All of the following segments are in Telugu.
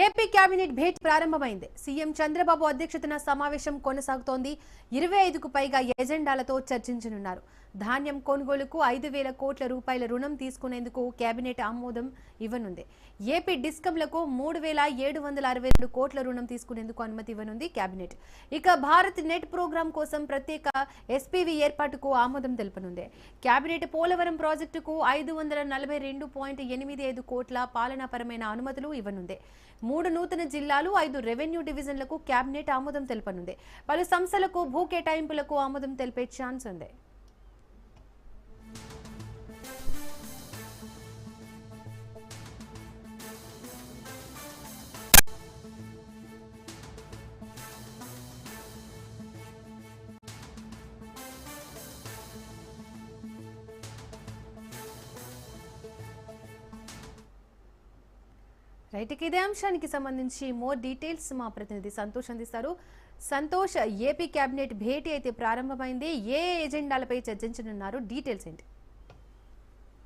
ఏపీ కేబినెట్ భేటీ ప్రారంభమైంది. సీఎం చంద్రబాబు అధ్యక్షతన సమావేశం కొనసాగుతోంది. ఇరవై ఐదుకు పైగా ఎజెండాలతో చర్చించనున్నారు. ధాన్యం కొనుగోలుకు ఐదు వేల కోట్ల రూపాయల రుణం తీసుకునేందుకు కేబినెట్ ఆమోదం ఇవ్వనుంది. ఏపీ డిస్కంలకు మూడు వేల ఏడు వందల అరవై రెండు కోట్ల రుణం తీసుకునేందుకు అనుమతి ఇవ్వనుంది కేబినెట్. ఇక భారత్ నెట్ ప్రోగ్రాం కోసం ప్రత్యేక ఎస్పీవీ ఏర్పాటుకు ఆమోదం తెలుపనుంది. కేబినెట్ పోలవరం ప్రాజెక్టుకు ఐదు వందల నలభై రెండు పాయింట్ ఎనిమిది ఐదు కోట్ల పాలనాపరమైన అనుమతులు ఇవ్వనుంది. మూడు నూతన జిల్లాలు ఐదు రెవెన్యూ డివిజన్లకు కేబినెట్ ఆమోదం తెలుపనుంది. పలు సంస్థలకు భూ కేటాయింపులకు ఆమోదం తెలిపే ఛాన్స్ ఉంది. రైట్ ఇదే అంశానికి సంబంధించి మోర్ డీటెయిల్స్ మా ప్రతినిధి సంతోష్ అందిస్తారు. సంతోష్ ఏపీ కేబినెట్ భేటీ అయితే ప్రారంభమైంది. ఏ ఎజెండాలపై చర్చించనున్నారు? డీటెయిల్స్ ఏంటి?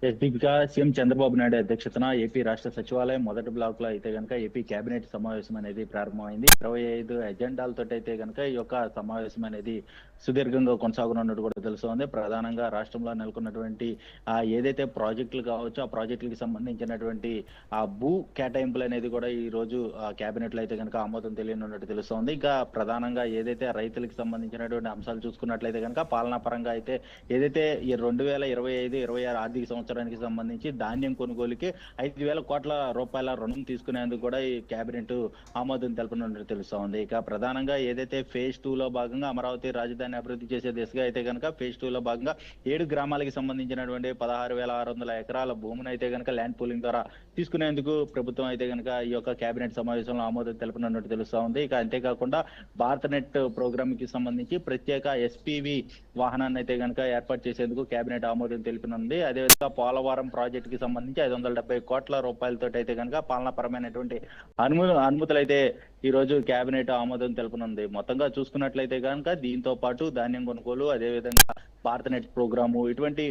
దీపిక సీఎం చంద్రబాబు నాయుడు అధ్యక్షతన ఏపీ రాష్ట్ర సచివాలయం మొదటి బ్లాక్లో అయితే కనుక ఏపీ కేబినెట్ సమావేశం అనేది ప్రారంభమైంది. ఇరవై ఐదు ఎజెండాలతో అయితే కనుక ఈ యొక్క సమావేశం అనేది సుదీర్ఘంగా కొనసాగనున్నట్టు కూడా తెలుస్తోంది. ప్రధానంగా రాష్ట్రంలో నెలకొన్నటువంటి ఆ ఏదైతే ప్రాజెక్టులు కావచ్చు ఆ ప్రాజెక్టులకు సంబంధించినటువంటి ఆ భూ కేటాయింపులు అనేది కూడా ఈ రోజు కేబినెట్లో అయితే కనుక ఆమోదం తెలియనున్నట్టు తెలుస్తోంది. ఇంకా ప్రధానంగా ఏదైతే రైతులకు సంబంధించినటువంటి అంశాలు చూసుకున్నట్లయితే కనుక పాలనా పరంగా అయితే ఏదైతే ఈ రెండు వేల ఇరవై ఐదు ఇరవై ఆరు ఆర్థిక సంవత్సరం సంవత్సరానికి సంబంధించి ధాన్యం కొనుగోలుకి ఐదు వేల కోట్ల రూపాయల రుణం తీసుకునేందుకు కూడా ఈ కేబినెట్ ఆమోదం తెలుపనున్నట్టు తెలుస్తా ఉంది. ఇక ప్రధానంగా ఏదైతే ఫేజ్ టూ లో భాగంగా అమరావతి రాజధాని అభివృద్ధి చేసే దిశగా అయితే కనుక ఫేజ్ టూ లో భాగంగా ఏడు గ్రామాలకి సంబంధించినటువంటి పదహారు వేల ఆరు వందల ఎకరాల భూమిని అయితే కనుక ల్యాండ్ పూలింగ్ ద్వారా తీసుకునేందుకు ప్రభుత్వం అయితే కనుక ఈ యొక్క కేబినెట్ సమావేశంలో ఆమోదం తెలుపనున్నట్టు తెలుస్తా ఉంది. ఇక అంతేకాకుండా భారత నెట్ ప్రోగ్రామ్కి సంబంధించి ప్రత్యేక ఎస్పీవి వాహనాన్ని అయితే కనుక ఏర్పాటు చేసేందుకు కేబినెట్ ఆమోదం తెలిపినుంది. అదేవిధంగా పోలవరం ప్రాజెక్ట్కి సంబంధించి ఐదు వందల డెబ్బై కోట్ల రూపాయలతో అయితే కనుక పాలనాపరమైనటువంటి అనుము అనుమతులు అయితే ఈ రోజు కేబినెట్ ఆమోదం తెలుపనుంది. మొత్తంగా చూసుకున్నట్లయితే కనుక దీంతో పాటు ధాన్యం కొనుగోలు అదేవిధంగా భారత నెట్ ప్రోగ్రాము ఇటువంటి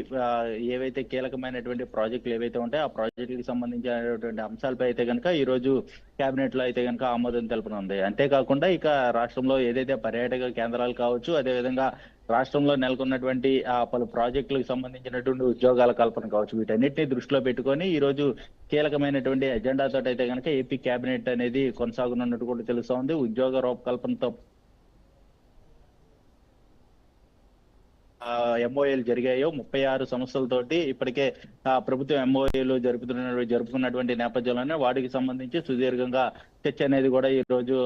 ఏవైతే కీలకమైనటువంటి ప్రాజెక్టులు ఏవైతే ఉంటాయో ఆ ప్రాజెక్టులకు సంబంధించినటువంటి అంశాలపై అయితే కనుక ఈ రోజు కేబినెట్లో అయితే కనుక ఆమోదం తెలుపనుంది అంతేకాకుండా ఇక రాష్ట్రంలో ఏదైతే పర్యాటక కేంద్రాలు కావచ్చు అదేవిధంగా రాష్ట్రంలో నెలకొన్నటువంటి ఆ పలు ప్రాజెక్టులకు సంబంధించినటువంటి ఉద్యోగాల కల్పన కావచ్చు వీటన్నిటిని దృష్టిలో పెట్టుకొని ఈ రోజు కీలకమైనటువంటి ఎజెండాతో అయితే కనుక ఏపీ కేబినెట్ అనేది కొనసాగనున్నట్టు కూడా తెలుస్తోంది. ఉద్యోగ రూపకల్పనతో ఎంఓఏలు జరిగాయో ముప్పై ఆరు సంస్థలతోటి ఇప్పటికే ఆ, ప్రభుత్వం ఎంఓఏలు జరుపుతున్న జరుపుకున్నటువంటి నేపథ్యంలోనే వాటికి సంబంధించి సుదీర్ఘంగా చర్చ అనేది కూడా ఈ రోజు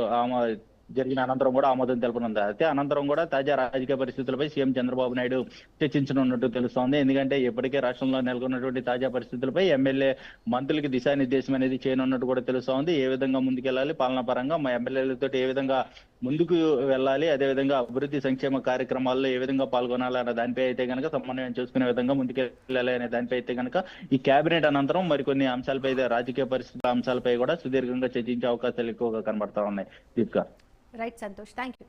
జరిగిన అనంతరం కూడా ఆమోదం తెలుపనుంది. అయితే అనంతరం కూడా తాజా రాజకీయ పరిస్థితులపై సీఎం చంద్రబాబు నాయుడు చర్చించనున్నట్టు తెలుస్తోంది. ఎందుకంటే ఇప్పటికే రాష్ట్రంలో నెలకొన్నటువంటి తాజా పరిస్థితులపై ఎమ్మెల్యే మంత్రులకి దిశానిర్దేశం అనేది చేయనున్నట్టు కూడా తెలుస్తోంది. ఏ విధంగా ముందుకెళ్ళాలి పాలనా పరంగా మా ఎమ్మెల్యేలతో ఏ విధంగా ముందుకు వెళ్ళాలి అదేవిధంగా అభివృద్ధి సంక్షేమ కార్యక్రమాల్లో ఏ విధంగా పాల్గొనాలి అన్న దానిపై అయితే కనుక సమన్వయం చేసుకునే విధంగా ముందుకెళ్ళాలి అనే దానిపై అయితే కనుక ఈ కేబినెట్ అనంతరం మరికొన్ని అంశాలపై రాజకీయ పరిస్థితుల అంశాలపై కూడా సుదీర్ఘంగా చర్చించే అవకాశాలు ఎక్కువగా కనబడతా ఉన్నాయి. Deepika. Right Santosh. Thank you